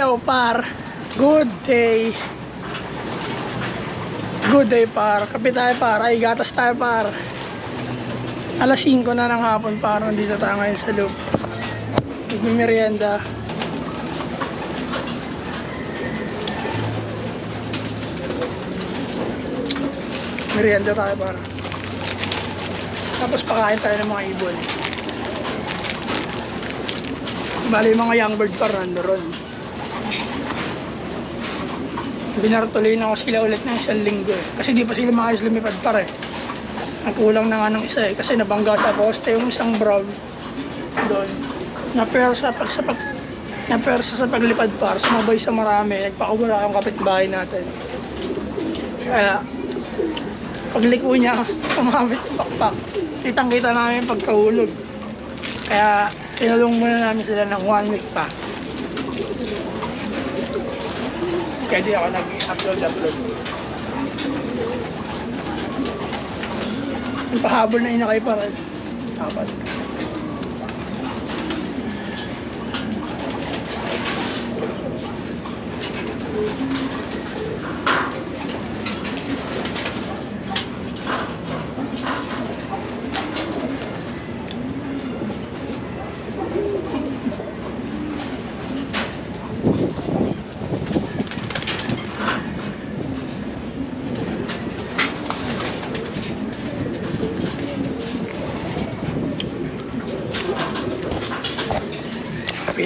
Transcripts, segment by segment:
Yo, par. Good day. Good day, par. Kape tayo, par. Ay, gatas tayo, par. Alas 5 na ng hapon, par. Nandito tayo ngayon sa loop. Nagmimerienda. Merienda tayo, par. Tapos pakain tayo ng mga ibon. Bali, mga young bird par nandoon. Binartuloy na ko sila ulit ng isang linggo eh. Kasi di pa sila maayos lumipad par eh. Ang kulang na nga ng isa eh. Kasi nabangga sa poste yung isang brown doon. Napersa pag sa pag napersa sa paglipad par, sumabay sa marami, nagpakawala ang kapitbahay natin. Kaya pagliko niya, kumamit yung pakpak. Kitang-kita namin pagkahulog. Kaya tinulong muna namin sila ng one week pa. Kaya di ako nag-upload-upload. Pahabol na inakay pa rin. Dapat.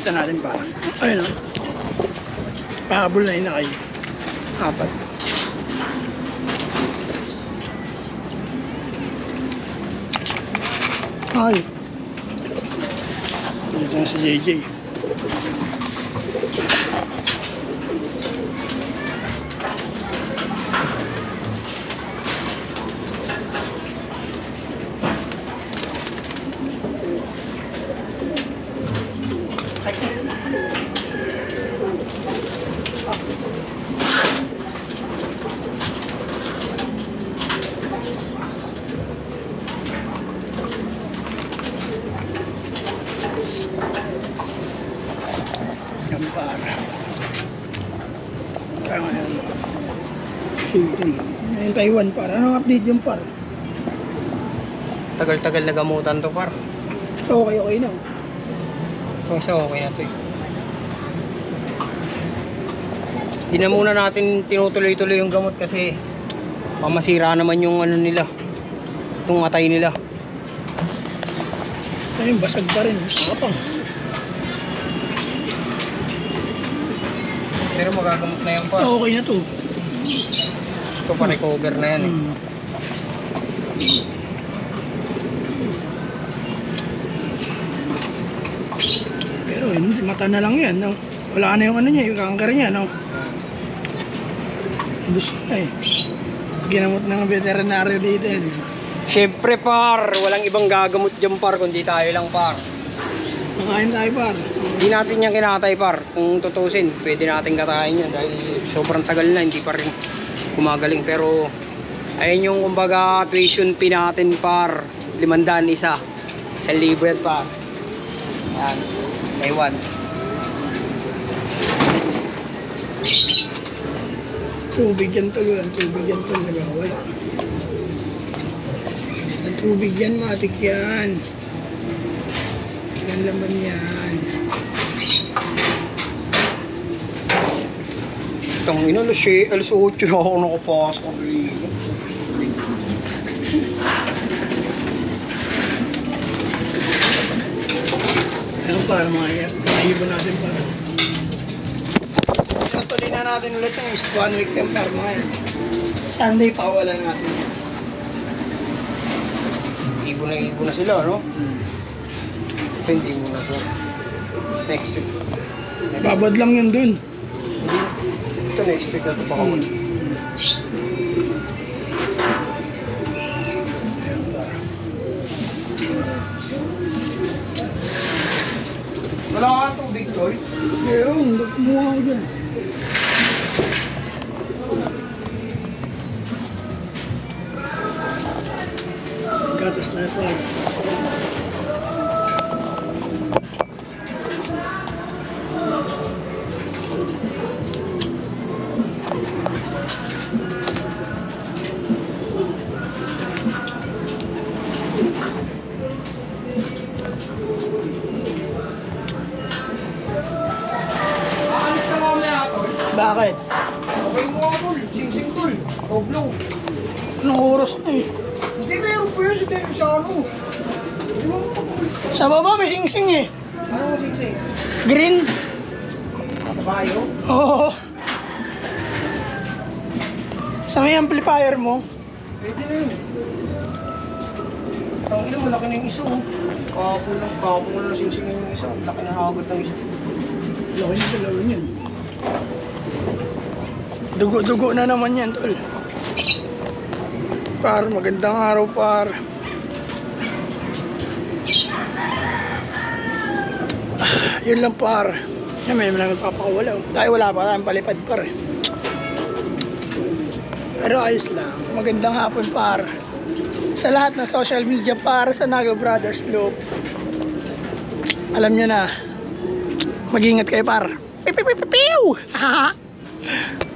Kapitan natin pa. Ayun o. Pahabol na inakay. Apat. Ay. Dito na si JJ. Yan para. Ngayon. Sige. Yung Taiwan par. Anong update yung par? Tagal-tagal na gamutan to par. Okay, okay na. Kung isa okay na to eh. Di na muna natin tinutuloy-tuloy yung gamot kasi pamasira naman yung ano nila. Yung atay nila. Ayun, basag pa rin. Kapang. Pero magagamot na yan par. Okay na to. Ito pa recover na yan eh. Hmm. Pero yun, mata na lang yan, no? Wala na yung ano niya, yung cancer niya, no? Ubus na eh. Ginamot ng veterinaryo dito eh. Siyempre par, walang ibang gagamot dyan par kundi tayo lang par. Nakain tayo par. Hindi natin yan kinatay par. Kung tutusin, pwede natin katayin yan dahil sobrang tagal na, hindi pa rin gumagaling. Pero ayun yung kumbaga tuition fee natin par. Limandaan isa. Isang libo yan par. Yan. Taiwan. Tubig yan ang tubig yan nagawala. Ang tubig yan, matik yan. Yan laman yan. Itong ina, alas, eh, alas 8 na ako nakapasok. Ayan para mga yan, ibon natin para. Tuloy na natin ulit yung one week yung para mga yan. Sunday pa wala natin yan. Ibo na ibo na sila, no? Ito hindi mo na to. Next week. Babad lang yun dun. Ito next week na ito pa Hmm. Wala ka tubig, Tol? Meron, ba't kumuha ako dyan? Gatas na pa. Bakit? Okay mo ako. Sing-sing, tol. Oblong. Anong oras na eh? Hindi, meron po yun sa, sa ano. Di ba mo Sa baba may sing-sing eh. Ano sing-sing? Green. Bayo? Oo. Sa may amplifier mo, Pwede na yun. Ang ina, malaki na yung isa, oh. Kapo lang, kapo mo lang sing-singin yung isa. Laki na hagot ng isa. laki na dalawa niyan. Dugo-dugo na naman yan, tol. Par, magandang araw, par. Ah, yun lang, par. Yan, may mga nagpapakawala. Tayo wala pa tayong palipad, par. Pero ayos lang. Magandang hapon, par. Sa lahat ng social media, par, sa Naga Brothers Loop. Alam nyo na, mag-ingat kayo, par. Piu, piu!